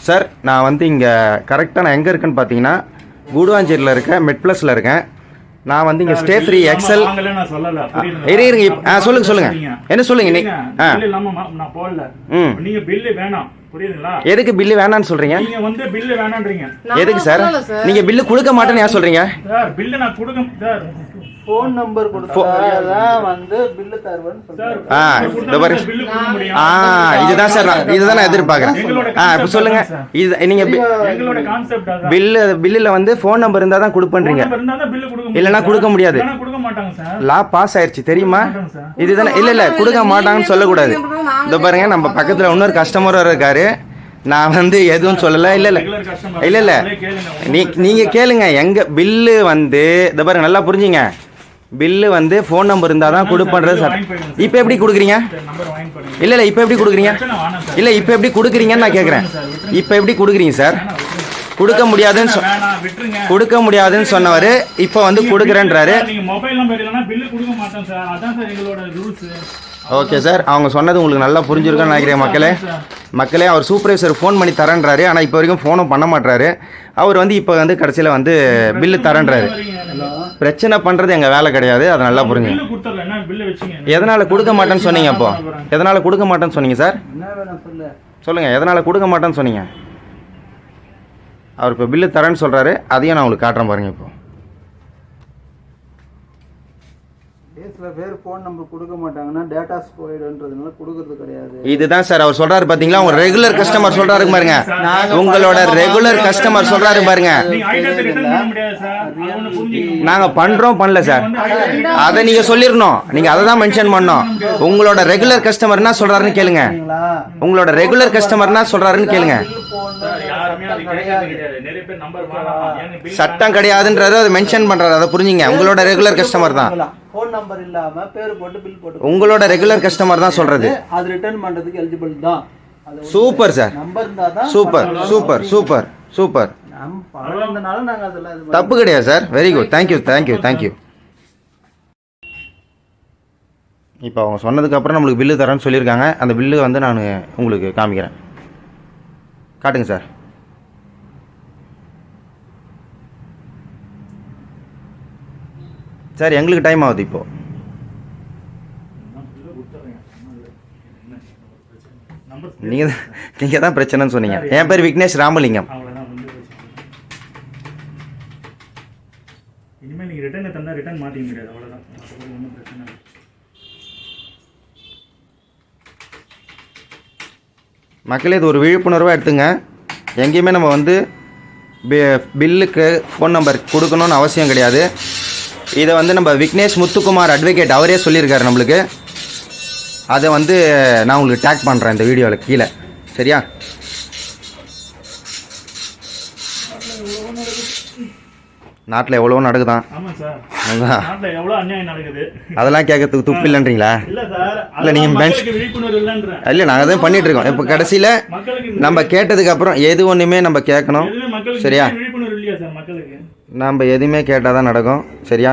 Sir நான் வந்து இங்கே கரெக்டாக நான் எங்கே இருக்கேன்னு பார்த்தீங்கன்னா கூடுவாஞ்சேரியில் இருக்கேன் மெட் ப்ளஸில் இருக்கேன். நான் வந்து இங்கே ஸ்டே ஃப்ரீ எக்ஸல்? இரு இருங்க ஆ சொல்லுங்க சொல்லுங்க. என்ன சொல்லுங்க நீ ஆ. ம- நான் போடல ம். நீங்க பில்லு வேணாம் புரியுதுங்களா? எதுக்கு பில்லு வேணான்னு சொல்கிறீங்க நீங்க வந்து பில்லு வேணான்றீங்க. எதுக்கு சார்? நீங்கள் பில்லு கொடுக்க மாட்டேன்னு ஏன் சொல்கிறீங்க சார் பில்லு நான் கொடுக்க சார் ஃபோன் நம்பர் கொடுத்தாதான் வந்து பில்லு தருவேன்னு சார் சொல்றாரு ஆ இந்த பாரு ஆ இதுதான் சார் நான் இதுதான் நான் எதிர்பார்க்குறேன். ஆ இப்போ சொல்லுங்க. இது நீங்கள் எங்களோட கான்செப்ட் அதான். பில்லு பில்லில் வந்து ஃபோன் நம்பர் இருந்தால் தான் கொடுப்பேன்றீங்க. இருந்தா பில்லு கொடுக்க முடியாது. இல்லைன்னா கொடுக்க மாட்டாங்க சார். லா பாஸ் ஆயிருச்சு தெரியுமா? இதுதானே இல்லை இல்லை கொடுக்க மாட்டாங்கன்னு சொல்லக்கூடாது. இந்த பாருங்க நம்ம பக்கத்தில் இன்னொரு கஸ்டமர் இருக்காரு. நான் வந்து எதுவும் சொல்லலை இல்லை இல்லை. இல்லை இல்லை. கேளுங்க. நீ நீங்கள் கேளுங்க எங்கள் பில்லு வந்து இந்த பாருங்க நல்லா புரிஞ்சுங்க. பில்லு வந்து ஃபோன் நம்பர் இருந்தால் தான் கொடுப்பன்றது சார் இப்போ எப்படி கொடுக்குறீங்க? இல்லை இல்லை இப்போ எப்படி கொடுக்குறீங்க? இல்லை இப்போ எப்படி கொடுக்குறீங்கன்னு நான் கேட்குறேன் இப்போ எப்படி கொடுக்குறீங்க சார் கொடுக்க முடியாதுன்னு சொ கொடுக்க முடியாதுன்னு சொன்னவர் இப்போ வந்து கொடுக்குறேன்றாரு. ஓகே சார் அவங்க சொன்னது உங்களுக்கு நல்லா புரிஞ்சிருக்கும்னு நினைக்கிறேன் மக்களே. மக்களே அவர் சூப்பர்வைசர் ஃபோன் பண்ணி தரேன்றாரு. ஆனால் இப்போ வரைக்கும் ஃபோனும் பண்ண மாட்டாரு அவர் வந்து இப்போ வந்து கடைசியில் வந்து பில்லு தரேன்றாரு. பிரச்சனை பண்ணுறது எங்கள் வேலை கிடையாது. அதை நல்லா வச்சுங்க? எதனால் கொடுக்க மாட்டேன்னு சொன்னீங்க அப்போ? எதனால் கொடுக்க மாட்டேன்னு சொன்னீங்க சார் என்ன வேணும் சொல்லு சொல்லுங்கள் எதனால் கொடுக்க மாட்டேன்னு சொன்னீங்க? அவர் இப்போ பில்லு தரேன்னு சொல்கிறாரு அதையும் நான் உங்களுக்கு காட்டுறேன் பாருங்க இப்போ. சில பேர் ஃபோன் நம்பர் கொடுக்க மாட்டாங்கன்னா டேட்டாஸ் போயிடுன்றதுனால கொடுக்கறது கிடையாது. இதுதான் சார் அவர் சொல்றாரு பாத்தீங்களா? உங்க ரெகுலர் கஸ்டமர் சொல்றாரு பாருங்க. உங்களோட ரெகுலர் கஸ்டமர் சொல்றாரு பாருங்க. நீங்க பண்றோம் பண்ணல சார். அதை நீங்க சொல்லிடணும். நீங்க அதை தான் மென்ஷன் பண்ணோம் உங்களோட ரெகுலர் கஸ்டமர் என்ன சொல்றாருன்னு கேளுங்க. உங்களோட ரெகுலர் கஸ்டமர் என்ன சொல்றாருன்னு கேளுங்க. சட்டம் கிடையாதுன்றது அதை மென்ஷன் பண்றாரு. அதை புரிஞ்சுங்க. உங்களோட ரெகுலர் கஸ்டமர் தான். ஃபோன் நம்பர் இல்லாம பேர் போட்டு பில் போட்டு உங்களோட ரெகுலர் கஸ்டமர் தான் சொல்றது. அது ரிட்டர்ன் பண்றதுக்கு எலிஜிபிள் தான். சூப்பர் சார் நம்பர் இருந்தா தான் சூப்பர் சூப்பர் சூப்பர் சூப்பர் தப்பு கிடையாது sir very good thank you thank you thank you இப்போ அவங்க சொன்னதுக்கப்புறம் நம்மளுக்கு பில்லு தரேன்னு சொல்லியிருக்காங்க. அந்த பில்லு வந்து நான் உங்களுக்கு காமிக்கிறேன். காட்டுங்க சார் சார் எங்களுக்கு டைம் ஆகுது இப்போ. நம்பர் நீங்கள் தான் நீங்கள் தான் பிரச்சனைன்னு சொன்னீங்க. என் பேர் விக்னேஷ் ராமலிங்கம். இனிமேல் ரிட்டர்ன் முடியாது ஒன்றும் பிரச்சனை இல்லை. மக்களே இது ஒரு விழிப்புணர்வாக எடுத்துங்க. எங்கேயுமே நம்ம வந்து பில்லுக்கு ஃபோன் நம்பர் கொடுக்கணும்னு அவசியம் கிடையாது. இதை வந்து நம்ம விக்னேஷ் முத்துக்குமார் அட்வொகேட் அவரே சொல்லியிருக்காரு நம்மளுக்கு. அதை வந்து நான் உங்களுக்கு டேக் பண்ணுறேன் இந்த வீடியோவில் கீழே. சரியா? நாட்டில் எவ்வளோ நடக்குதான் அதெல்லாம் கேட்கறதுக்கு துப்பு இல்லைன்றீங்களா? இல்ல சார். இல்ல, நீங்க அதெல்லாம் bench- மக்களுக்கு விழிப்புணர்வு இல்லைன்றேன். இல்லை நாங்கள் தான் பண்ணிட்டு இருக்கோம். இப்போ கடைசியில் நம்ம கேட்டதுக்கு அப்புறம் எது ஒன்றுமே நம்ம கேட்கணும். சரியா? நாம் எதுவுமே கேட்டால் தான் நடக்கும். சரியா?